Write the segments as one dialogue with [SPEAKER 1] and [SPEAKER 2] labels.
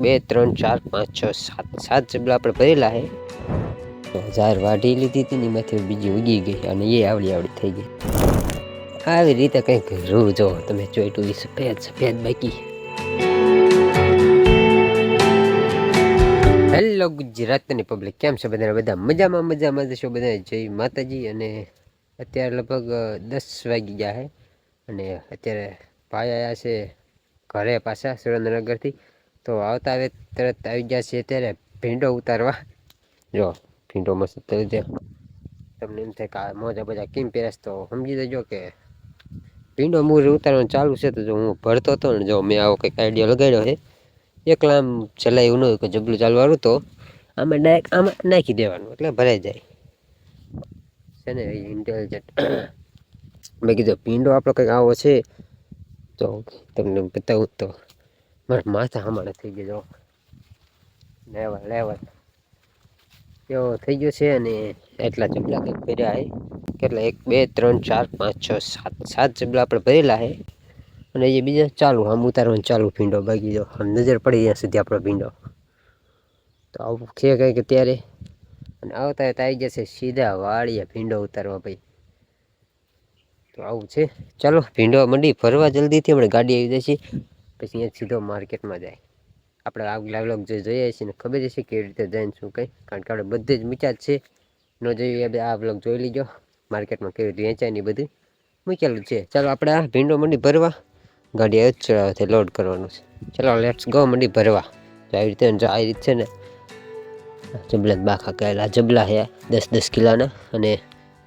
[SPEAKER 1] બે, ત્રણ, ચાર, પાંચ, છ, સાત સાત જબલા આપણે ભરેલા છે ઝાર વાઢી લીધી હતી એમાંથી બીજી ઉગી ગઈ અને એ આવડી આવડી થઈ ગઈ. આવી રીતે કંઈક રૂ જો તમે ચોઈટું એ સફેદ સફેદ બાકી. હેલો ગુજરાતની પબ્લિક કેમ છે બધા બધા મજામાં મજામાં જશો બધા જય માતાજી અને અત્યારે લગભગ દસ વાગી ગયા છે અને અત્યારે ભાઈ આવ્યા છે ઘરે પાછા સુરેન્દ્રનગરથી. તો આવતા આવે તરત આવી ગયા છે અત્યારે ભીંડો ઉતારવા. જો, ભીંડો મસ્ત તરી દે તમને એમ થાય કે આ મોજા બધા કેમ પહેરસ તો સમજી દેજો કે ભીંડો મૂર ઉતારવાનું ચાલુ છે તો જો હું ભરતો હતો ને જો મેં આવો કંઈક આઈડિયા લગાડ્યો છે. એકલા આમ ચલાવ્યું ન હોય કે જબલું ચાલવાનું તો આમાં ડાયરેક્ટ આમાં નાખી દેવાનું એટલે ભરાઈ જાય. છે ને ઇન્ટેલિજન્ટ મેં કીધું ભીંડો આપણો કંઈક આવો છે. તો તમને બતાવું તો. મારા માથા હમણાં થઈ ગયો લેવલ લેવલ. એવો થઈ ગયો છે અને એટલા ચબલા કંઈક ભર્યા છે કેટલા? એક, બે, ત્રણ, ચાર, પાંચ, છ, સાત. સાત ચબલા આપણે ભરેલા છે અને એ બીજા ચાલુ, આમ ઉતારવાનું ચાલુ ભીંડો બાકી જો. આમ નજર પડી ત્યાં સુધી આપણો ભીંડો. તો આવું છે કંઈક અત્યારે? અને આવતા આવતા આવી જશે સીધા વાળીએ ભીંડો ઉતારવા ભાઈ. તો આવું છે. ચાલો, ભીંડો મંડી ફરવા જલ્દીથી. હમણાં ગાડી આવી જશે. પછી અહીંયા સીધો માર્કેટમાં જાય. આપણે આગલા વ્લોગ જે જોઈએ છીએ ને ખબર છે કેવી રીતે જઈને શું કંઈ? કારણ કે આપણે બધે જ મીચા જ છે. ન જોઈએ આ વ્લોગ જોઈ લીજો. માર્કેટમાં કેવી રીતે વેચાય ને બધું મૂકેલું છે. ચાલો આપણે આ ભીંડો મંડી ભરવા. ગાડી જ ચડાવવાથી લોડ કરવાનું છે. ચાલો લેટ્સ ગો મંડી ભરવા. તો આવી રીતે જો આવી રીતે છે ને જબલા બાખા કહેલા જબલા છે દસ દસ કિલોના અને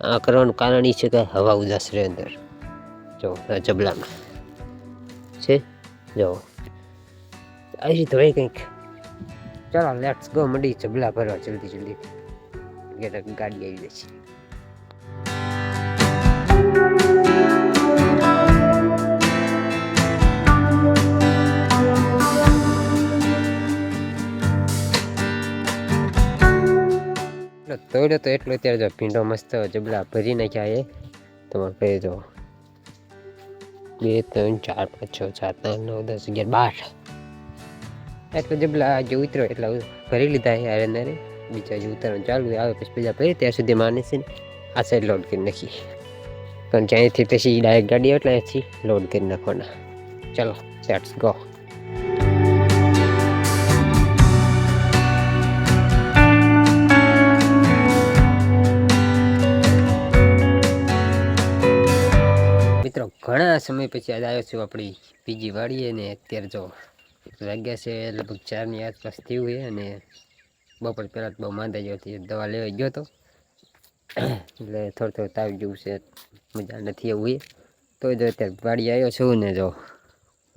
[SPEAKER 1] આ કરવાનું કારણ એ છે કે હવા ઉદાસ રહે અંદર. જો જબલામાં. જો. આવી રીતે હોય કંઈક. ચાલો લેટ્સ ગો મંડી જબલા ભરવા જલ્દી જલ્દી. ગાડી આવી જશે. તોડ્યો તો એટલો અત્યારે જો ભીંડો મસ્ત જબલા ભરી નાખ્યા એ તમારે કહી દો બે, ત્રણ, ચાર, પાંચ, છ, સાત આઠ નવ, દસ, અગિયાર, બાર. એટલે જબલા જે ઉતર્યો એટલા ભરી લીધા છે હારે નરે બીજા જે ઉતરવાનું ચાલુ આવે પછી બીજા ભરી ત્યાં સુધી માને છે ને, આ સાઈડ લોડ કરી નાખી કારણ કે અહીંથી પછી ડાયરેક્ટ ગાડી એટલે અહીંથી લોડ કરી નાખવાના. ચલો લેટ્સ ગો મિત્રો, ઘણા સમય પછી આજે આવ્યો છું આપણી બીજી વાડીએ ને અત્યારે જો વાગ્યા છે, લગભગ ચારની આસપાસ થયું છે અને બપોર પહેલાં બહુ માંદા ગયો હતી દવા લેવા ગયો હતો એટલે થોડું થોડું તાવ જેવું છે, મજા નથી એવું એ. તો જો અત્યારે વાડી આવ્યો છું ને જો,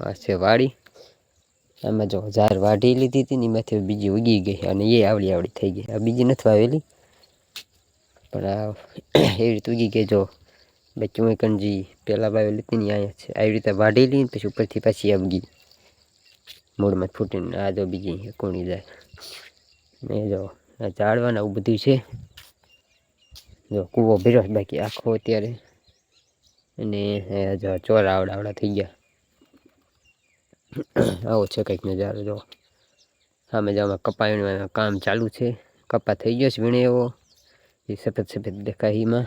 [SPEAKER 1] આ છે વાડી. આમાં જો ઝાર વાઢી લીધી હતી ને એમાંથી બીજી ઉગી ગઈ અને એ આવડી આવડી થઈ ગઈ. આ બીજી નથી વાવેલી. પણ આ એવી રીતે ઉગી ગઈ જો બે ચુંકણજી પહેલાં વાવેલી લીધી ને અહીંયા છે. આવી રીતે વાઢી લઈને પછી ઉપરથી પાછી આવગી મૂળમાં ફૂટીને આ જો બીજી કોણી જાય. ને જો આ ઝાડવાના આવું બધું છે. જો કૂવો ભીરો બાકી આખો અત્યારે. અને જો ચોરા આવડા આવડા થઈ ગયા. આવો છે કંઈક નજારો, જો. સામે જવામાં કપાયનું કામ ચાલુ છે. કપા થઈ ગયો છે વીણે એવો. એ સફેદ સફેદ દેખાય એમાં.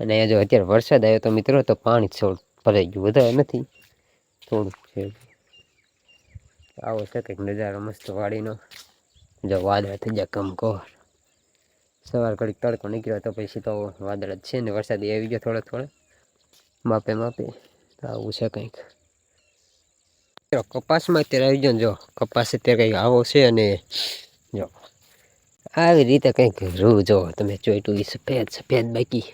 [SPEAKER 1] અને અહીંયા જો અત્યારે વરસાદ આવ્યો તો મિત્રો, તો પાણી થોડું ભરાઈ ગયું. વધારે નથી. થોડુંક છે. આવો છે કંઈક નજારો મસ્ત વાડીનો. જો વાદળ થઈ જાય કમકોર. સવાર ઘડીક તડકો નીકળ્યો તો પછી તો વાદળ જ છે ને, વરસાદ આવી ગયો થોડો થોડો. માપે માપે. તો આવું છે કંઈક. કપાસમાં અત્યારે આવી ગયો જો, કપાસ અત્યારે કંઈક આવો છે અને જો આવી રીતે કંઈક રૂ જો, તમે ચોઈટું એ સફેદ સફેદ બાકી.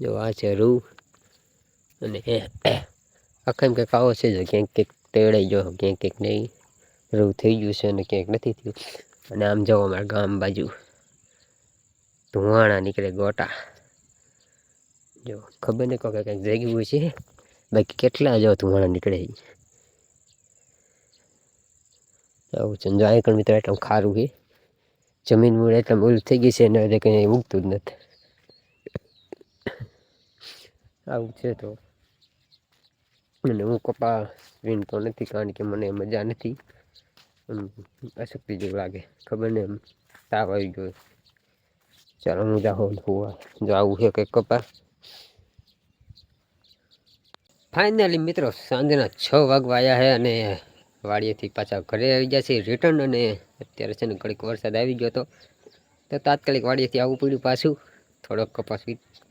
[SPEAKER 1] જો આ છે રૂ અને આખા એમ કંઈક આવો છે જો, ક્યાંક કંઈક તેડાઈ જો ક્યાંક કંઈક નહીં. રૂ થઈ ગયું છે અને ક્યાંક નથી થયું. અને આમ જાઓ અમારા ગામ બાજુ. ધુવાણા નીકળે ગોટા. જો, ખબર નહીં કોઈ કંઈક જગ્યું છે. બાકી કેટલા જો ધુવાણા નીકળે આવું છે. જો અહીં મિત્રો, એટલું ખારું છે. જમીન મૂળ એટલે મૂળ થઈ ગઈ છે ને એટલે કંઈ ઉગતું જ નથી. આવું છે તો. અને હું કપા વીણતો નથી, કારણ કે મને મજા નથી. અશક્તિ જેવું લાગે. ખબર ને એમ તાવ આવી ગયો. ચાલો હું જાહો હોવા જો આવું છે કંઈક કપા. ફાઇનલી મિત્રો, સાંજના છ વાગવા આવ્યા છે અને વાડીએથી પાછા ઘરે આવી ગયા છે રિટર્ન અને અત્યારે છે ને ઘડીક વરસાદ આવી ગયો હતો. તો તાત્કાલિક વાડીએથી આવવું પડ્યું પાછું. થોડોક કપાસ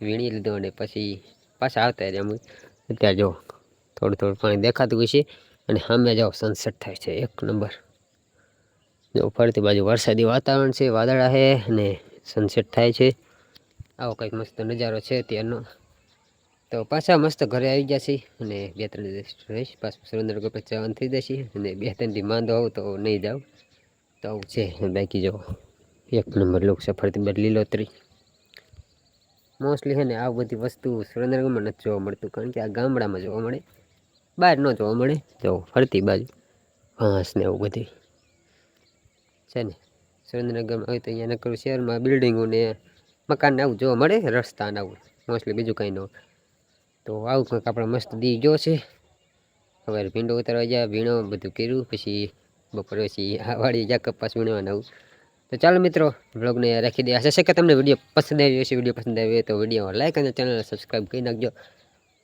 [SPEAKER 1] વીણી લીધો અને પછી પાછા આવતા રહ્યા અમે. અત્યારે જો થોડું થોડું પાણી દેખાતું હોય છે અને સામે જાઓ સનસેટ થાય છે. એક નંબર જો ફરતી બાજુ વરસાદી વાતાવરણ છે, વાદળા છે અને સનસેટ થાય છે. આવો કંઈક મસ્ત નજારો છે અત્યારનો. તો પાછા મસ્ત ઘરે આવી ગયા છીએ અને બે ત્રણ દિવસ રહીશ. પાછું સુરેન્દ્રનગર પછી જવાનું થઈ જશે અને બે ત્રણ દી માંદો હોઉં તો નહીં જાઉં. તો આવું છે. બાકી જો, એક નંબર લોક સફરથી બધી લીલોતરી મોસ્ટલી છે ને આ બધી વસ્તુ સુરેન્દ્રનગરમાં નથી જોવા મળતું, કારણ કે આ ગામડામાં જોવા મળે. બહાર ન જોવા મળે. તો ફરતી બાજુ ઘાસ ને એવું બધી છે ને? સુરેન્દ્રનગરમાં હોય તો અહીંયા નકરું શહેરમાં બિલ્ડિંગો ને મકાન આવું જોવા મળે, રસ્તા આવું. મોસ્ટલી બીજું કંઈ ન તો આવું કંઈક આપણે મસ્ત દી ગયો છે. હવે ભીંડો ઉતારવા જાય ભીણો બધું કર્યું, પછી બપોરે પછી વાળી ગયા કપાસ વીણવાનું આવું. તો ચાલો મિત્રો બ્લોગને રાખી દે. હશે છે કે તમને વીડિયો પસંદ આવ્યો હશે. વીડિયો પસંદ આવ્યો તો વીડિયો લાઈક અને ચેનલ સબસ્ક્રાઈબ કરી નાખજો.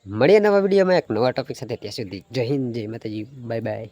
[SPEAKER 1] મળીએ નવા વિડીયોમાં એક નવા ટોપિક સાથે. ત્યાં સુધી જય હિન્દ, જય માતાજી. Bye bye